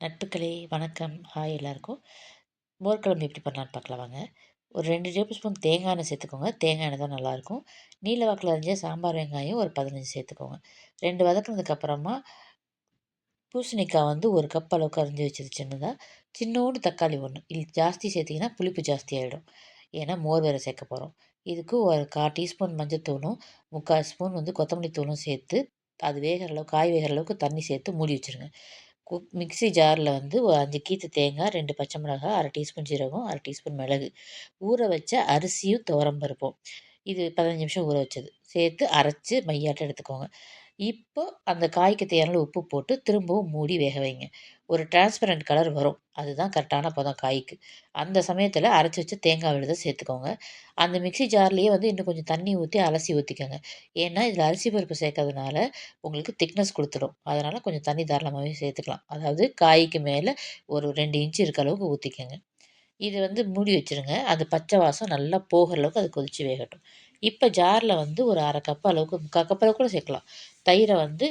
நட்புகளே வணக்கம். ஹாய் எல்லாருக்கும். மோர் எப்படி பண்ணலான்னு பார்க்கலாம் வாங்க. ஒரு ரெண்டு டேபிள் ஸ்பூன் தேங்காய் எண்ணெய் சேர்த்துக்கோங்க. தேங்காய் எண்ணெய் தான் நல்லாயிருக்கும். நீல வாக்கில் அரிஞ்ச சாம்பார் வெங்காயம் ஒரு பதினஞ்சு சேர்த்துக்கோங்க. ரெண்டு வதக்குனதுக்கப்புறமா பூசணிக்காய் வந்து ஒரு கப் அளவுக்கு அரிஞ்சு வச்சது சின்னதாக சின்னோண்டு தக்காளி ஒன்று இல்லை ஜாஸ்தி சேர்த்திங்கன்னா புளிப்பு ஜாஸ்தி ஆகிடும் ஏன்னா மோர் வேறு சேர்க்க போகிறோம் இதுக்கு ஒரு கால் டீஸ்பூன் மஞ்சத்தூளும் முக்கால் ஸ்பூன் வந்து கொத்தமல்லி தூளும் சேர்த்து அது வேகிற அளவுக்கு காய் வேகிற அளவுக்கு தண்ணி சேர்த்து மூடி வச்சுருங்க. குக் மிக்ஸி ஜாரில் வந்து ஒரு அஞ்சு கீத்து தேங்காய் ரெண்டு பச்சை மிளகாய் அரை டீஸ்பூன் ஜீரகம் அரை டீஸ்பூன் மிளகு. ஊற வச்ச அரிசியும் துவரம் பருப்பும். இது பதினஞ்சு நிமிஷம் ஊற வச்சது. சேர்த்து அரைச்சி மையாட்டம் எடுத்துக்கோங்க. இப்போ அந்த காய்க்கு தேவையான உப்பு போட்டு திரும்பவும் மூடி வேக வைங்க. ஒரு டிரான்ஸ்பரண்ட் கலர் வரும். அதுதான் கரெக்டான பதம் காய்க்கு. அந்த சமயத்தில் அரைச்சி வச்சு தேங்காய் விழுத சேர்த்துக்கோங்க. அந்த மிக்சி ஜார்லேயே வந்து இன்னும் கொஞ்சம் தண்ணி ஊற்றி அலசி ஊற்றிக்கோங்க ஏன்னா இதில் அரிசி பருப்பு சேர்க்கறதுனால உங்களுக்கு திக்னஸ் கொடுத்துடும். அதனால் கொஞ்சம் தண்ணி தாராளமாகவே சேர்த்துக்கலாம். அதாவது காய்க்கு மேலே ஒரு ரெண்டு இன்ச்சு இருக்க அளவுக்கு ஊற்றிக்கோங்க இது வந்து மூடி வச்சுருங்க. அது பச்சை வாசம் நல்லா போகிற அளவுக்கு அது கொதித்து வேகட்டும். இப்போ ஜாரில் வந்து ஒரு அரை கப் அளவுக்கு முக்கால் கப் அளவுக்கு கூட சேர்க்கலாம். தயிரை வந்து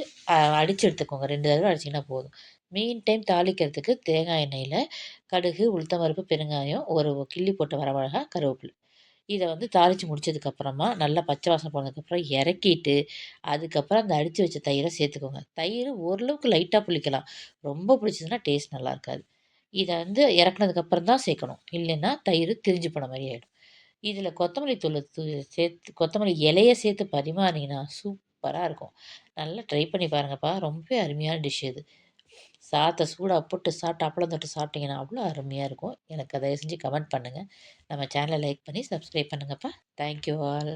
அடித்து எடுத்துக்கோங்க. ரெண்டு தடவை அடிச்சிங்கன்னா போதும். மெயின் டைம் தாளிக்கிறதுக்கு தேங்காய் எண்ணெயில் கடுகு உளுத்தமருப்பு பெருங்காயம் ஒரு கிள்ளி போட்டு வரமிளகா கருவேப்பிலை. இதை வந்து தாளித்து முடிச்சதுக்கப்புறமா நல்லா பச்சை வாசம் போனதுக்கப்புறம் இறக்கிட்டு அதுக்கப்புறம் அந்த அடித்து வச்ச தயிரை சேர்த்துக்கோங்க. தயிர் ஓரளவுக்கு லைட்டாக புளிக்கலாம். ரொம்ப புளிச்சதுன்னா டேஸ்ட் நல்லா இருக்காது. இதை வந்து இறக்குனதுக்கப்புறம் தான் சேர்க்கணும். இல்லைன்னா தயிர் திரிஞ்சு போன மாதிரி ஆகிடும் இதில் கொத்தமல்லி தூள் தூ சேர்த்து கொத்தமல்லி இலையை சேர்த்து பரிமாறினீங்கன்னா சூப்பராக இருக்கும். நல்லா ட்ரை பண்ணி பாருங்கப்பா. ரொம்பவே அருமையான டிஷ் இது. சாதத்தை சூடாக போட்டு சாப்பிட்டு அப்பளம் தொட்டு சாப்பிட்டிங்கன்னா அவ்வளோ அருமையாக இருக்கும். எனக்கு அதை செஞ்சு கமெண்ட் பண்ணுங்கள் நம்ம சேனலை லைக் பண்ணி சப்ஸ்கிரைப் பண்ணுங்கப்பா. Thank you all